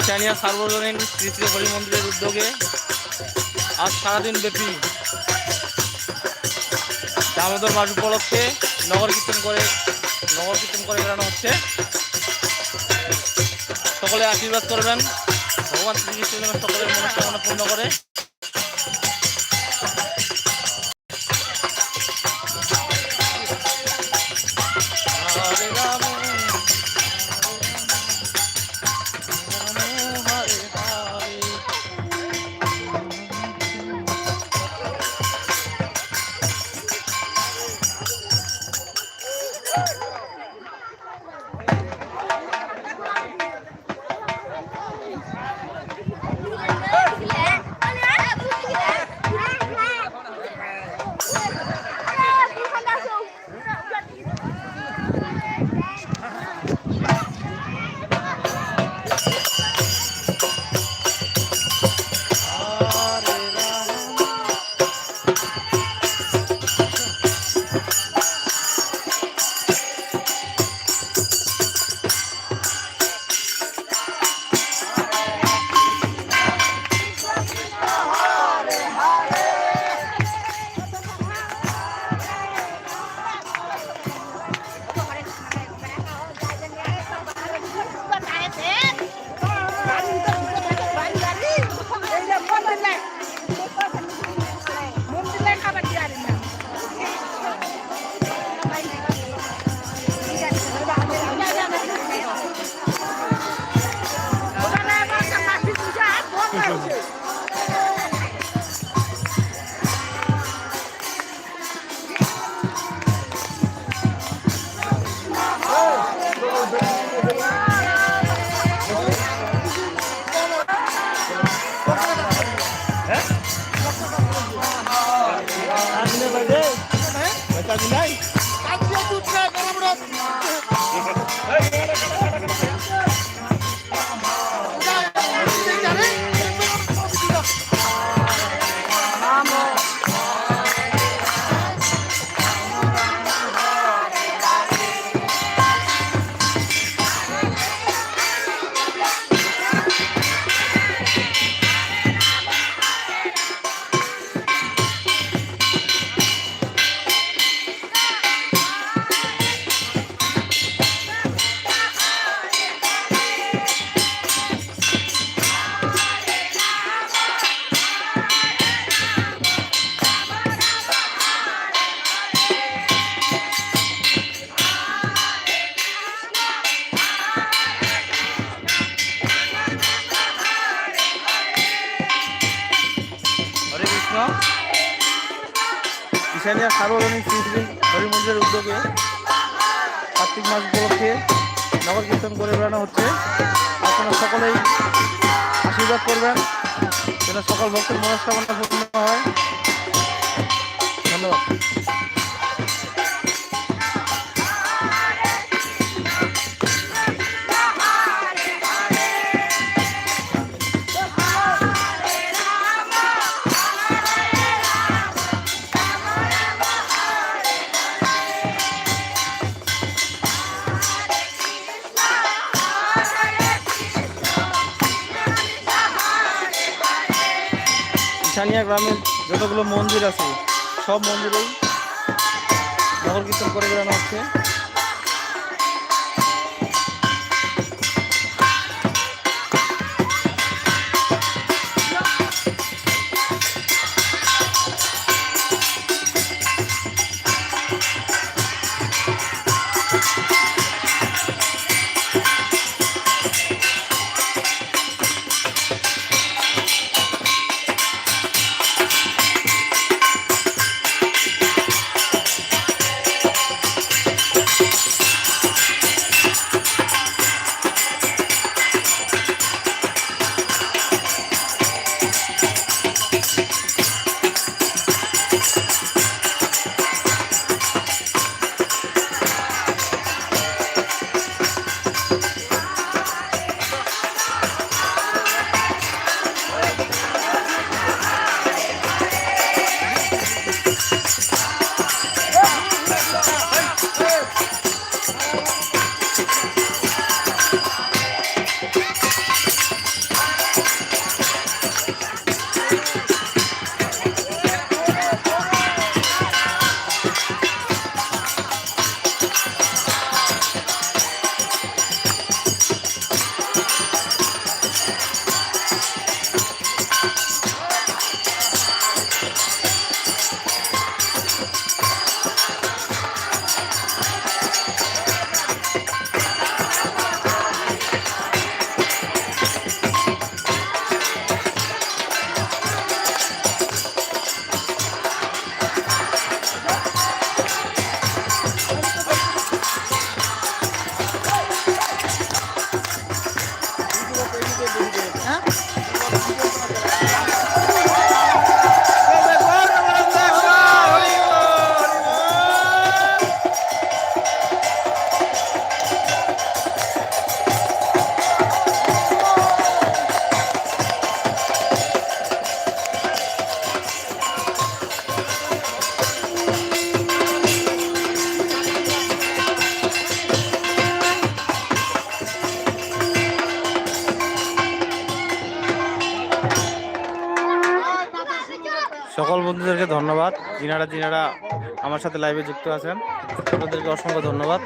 ঈশানিয়া সার্বজনীন শ্রী হরি মন্দিরের উদ্যোগে আজ সারাদিন ব্যাপী দামোদর মাস উপলক্ষে নগর কীর্তন করে, নগর কীর্তন করে বেড়ানো হচ্ছে। সকলে আশীর্বাদ করবেন। ভগবান শ্রীকৃষ্ণ সকলের মনস্কামনা পূর্ণ করে। Bacaan nilai. Bacaan nilai. সার্বজনীন শ্রীশ্রী হরিমন্দিরের হরি মন্দিরের উদ্যোগে কার্তিক মাস উপলক্ষে নগর কীর্তন করে বেড়ানো হচ্ছে। আপনারা সকলেই আশীর্বাদ করবেন, যেন সকল ভক্তের মনস্কামনা পূর্ণ হয়। ধন্যবাদ। ঈশানিয়া গ্রামের যতগুলো মন্দির আছে সব মন্দিরেই নগর কীর্তন করে বেড়ানো হচ্ছে। যিনারা যিনারা আমার সাথে লাইভে যুক্ত আছেন আপনাদেরকে অসংখ্য ধন্যবাদ।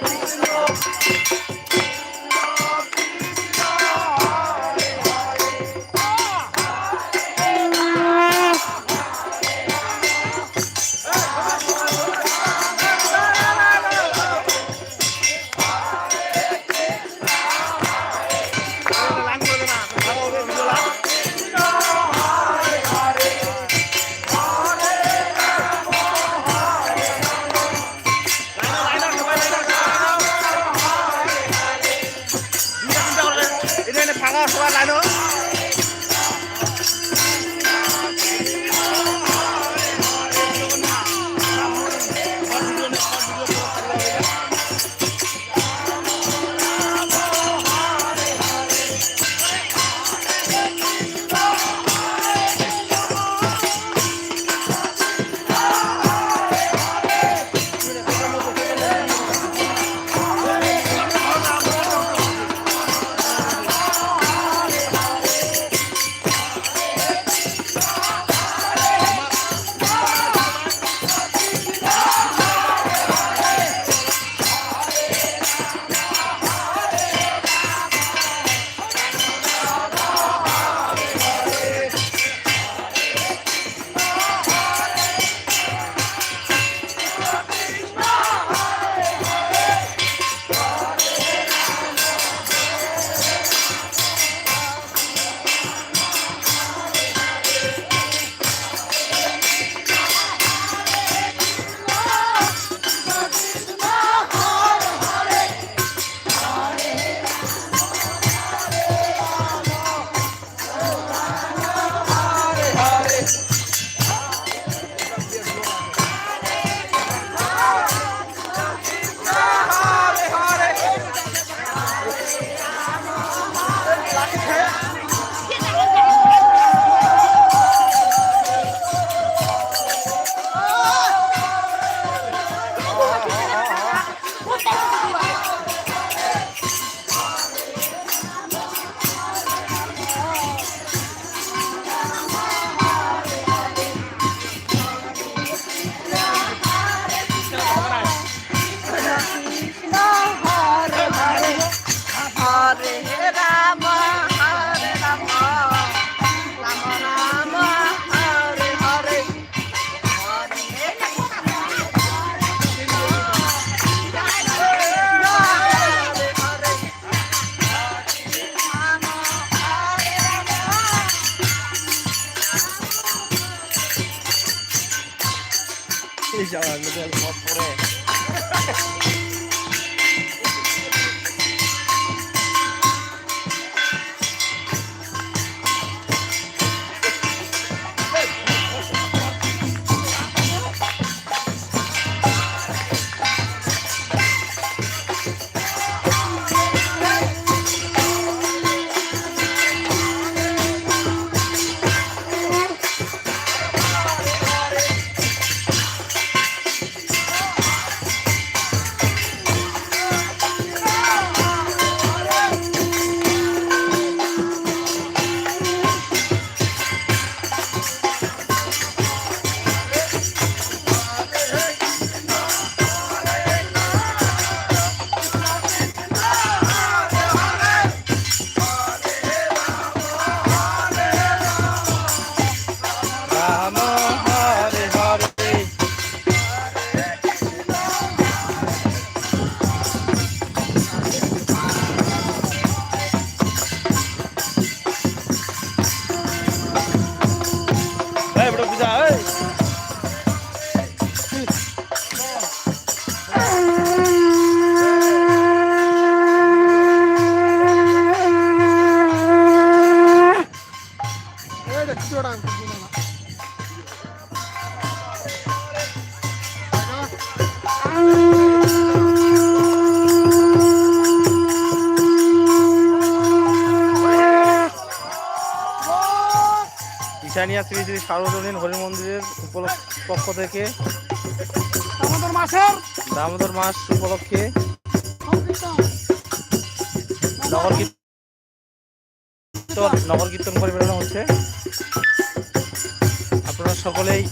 কৃষ্ণ টাকা সবার লাইনো এই যাওয়া লোকের পথ পরে সার্বজনীন হরি মন্দিরের উপলক্ষ পক্ষ থেকে দামোদর মাসের? দামোদর মাস উপলক্ষে নগর কীর্তন নগর কীর্তন হচ্ছে। আপনারা সকলেই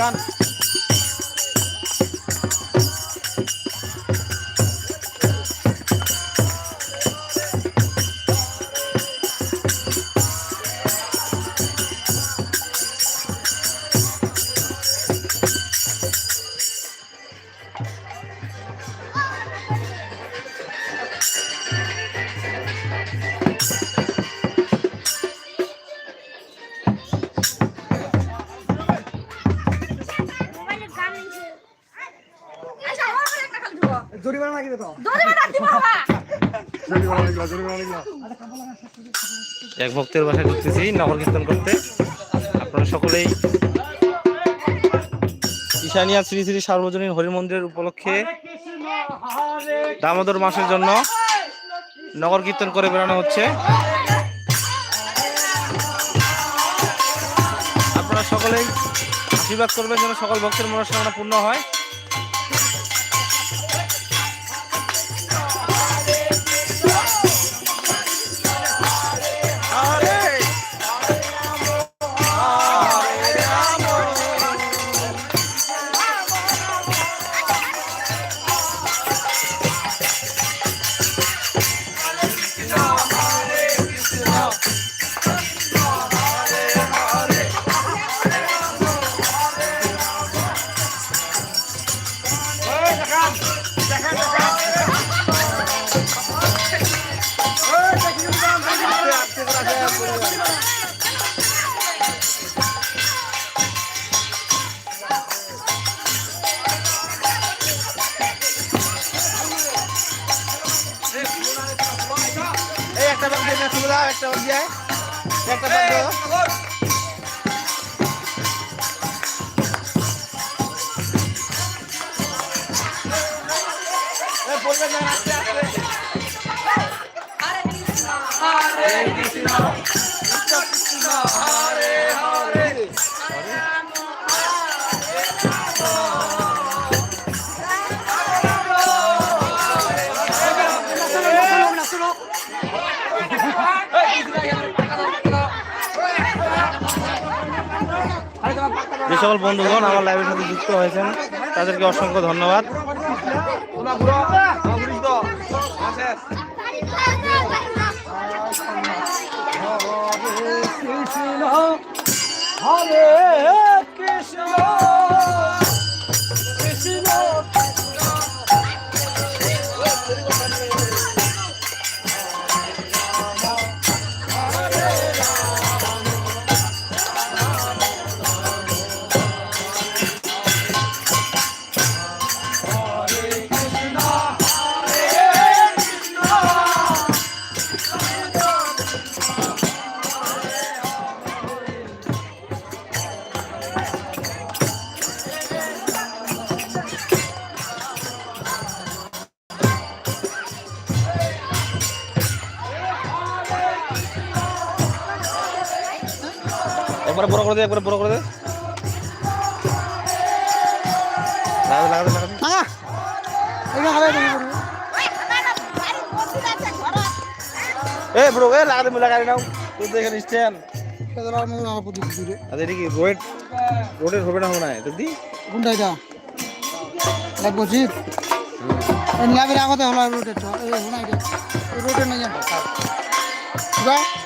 গান জরিমানা দিব বাবা। জরিমানা জরিমানা এক ভক্তের বাসায় ঢুকতেছি নগর কীর্তন করতে। আপনারা সকলেই ঈশানিয়া শ্রী শ্রী সার্বজনীন হরি মন্দিরের উপলক্ষে দামোদর মাসের জন্য নগর কীর্তন করে বেড়ানো হচ্ছে। আপনারা সকলেই আশীর্বাদ করবেন যেন সকল ভক্তের মনস্কামনা পূর্ণ হয়। যে সকল বন্ধুগণ আমার লাইভের সাথে যুক্ত হয়েছেন তাদেরকে অসংখ্য ধন্যবাদ। হরে কৃষ্ণ। করে দে একবার বড় করে দে এটা হবে তুমি এ ব্রো এ লাগাতে মিলা গাড়ি নাও তুই তো এখানে স্ট্যান্ড আচ্ছা এটা কি রোড রোডের হবে না হবে না দিদি কোনটা এটা লাগবো জিপ আগতে হলো না যান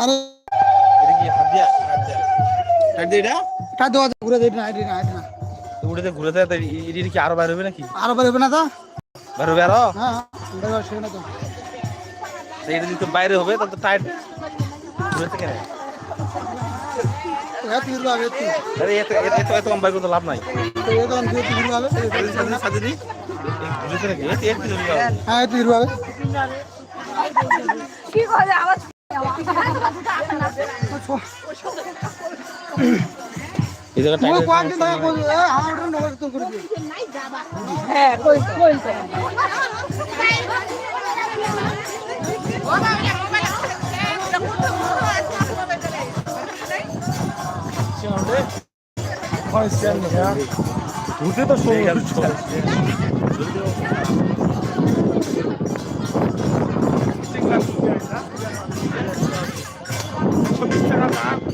আরে এটা দিয়া? দিয়া। দিয়া দেওয়া যায়, ঘুরে দেই না এটি না এটি না। উড়েতে ঘুরে থাকে এটা কি আরও বাইরে হবে নাকি? আরও পারবে না তো? বাইরে হবে আরও? হ্যাঁ হ্যাঁ শুনে তো। তো এটা যদি বাইরে হবে তাহলে তো টাইট ঘুরে থেকে না হবে তো লাভ নাই। দিয়ে হবে দি হ্যাঁ তো mag-extra. Ah.